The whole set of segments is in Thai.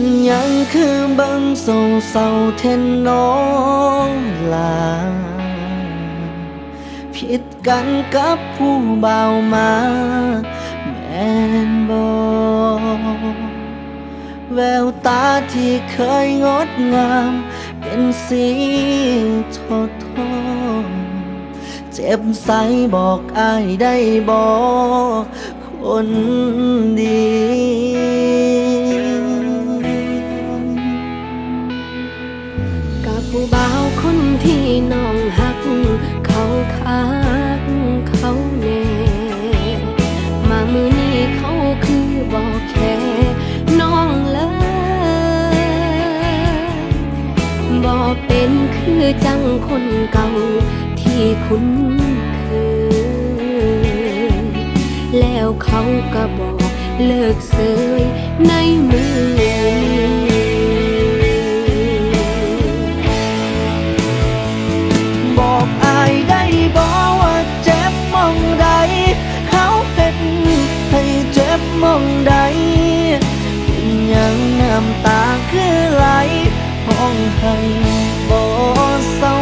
เป็นยังคือบังเศร้าเศร้าเทนน้องลา ผิดกันกับผู้เบามาแม่นบอแววตาที่เคยงดงาม เป็นสีทอทอเจ็บใสบอกอายได้บอกคนดี ผู้บ่าวคนที่น้องหัก เขาคักเขาแน่มามือนี้เขาคือบอกแค่น้องเลยบอกเป็นคือจังคนเก่าที่คุ้นเคยแล้วเขาก็บอกเลิกเสยในมือำตาคือไหลห้องให้บ่เศร้า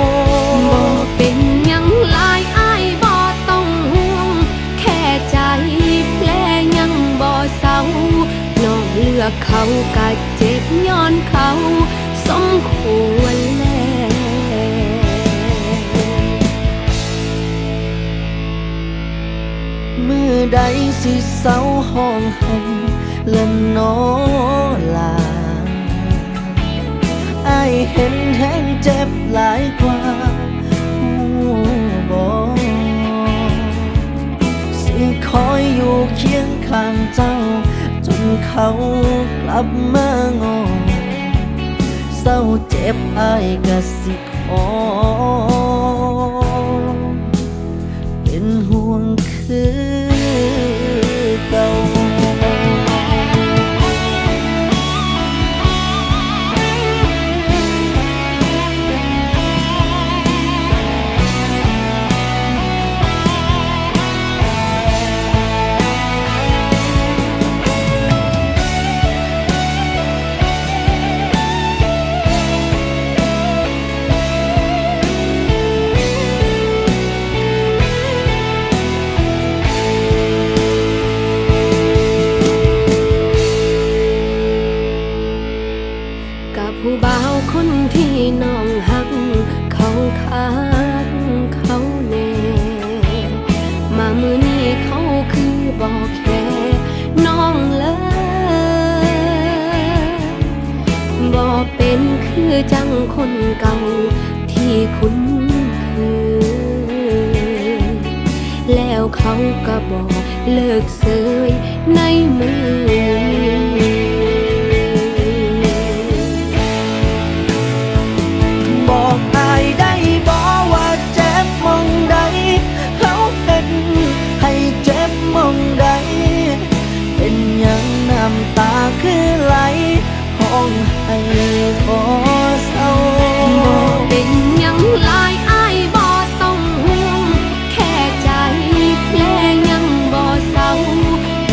บ่เป็นยังหลายอ้ายบ่ต้องห่วง แค่ใจแผลยังบ่เศร้าน้องเลือกเขากะเจ็บย้อนเขา สมควรแล้วมือใดสิเศร้าห้องให้ละโนลา ข้างเจ้า จนเขากลับมางอเศร้าเจ็บอายกะสิขอ กับผู้บ่าวคนที่น้องหัก เขาคักเขาแน่มามือนี้เขาคือบอกแค่น้องเลยบอกเป็นคือจังคนเก่าที่คุ้นเคยแล้วเขาก็บอกเลิกเสยในมือนี้ ให้บ่เศร้าบ่เป็นยังหลายอ้ายบ่ต้องห่วงแค่ใจแผลยังบ่เศร้า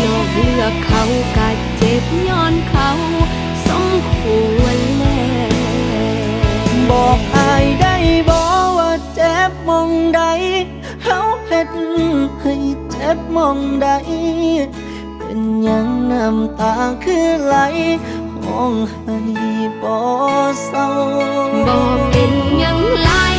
นองเลือกเขากะเจ็บย้อนเขาสมควรแล้วบอกอายได้บอกว่าเจ็บมองใดเขาเฮ็ดให้เจ็บมองใดเป็นยังน้ำตาคือไหล ห้องให้บ่เศร้าบ่เป็นยังหลาย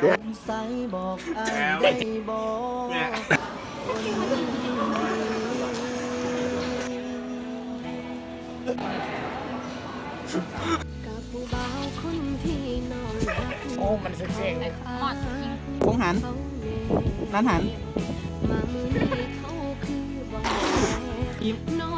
ให้จับใสบอกอายได้บอกกับผู้บ่าวคนที่น้องรักโอ้ มันเซ็งๆไอ้มอดคงหันเขาแน่ร้านหันมามือนี้เขาคือบอกยิ้มน้อง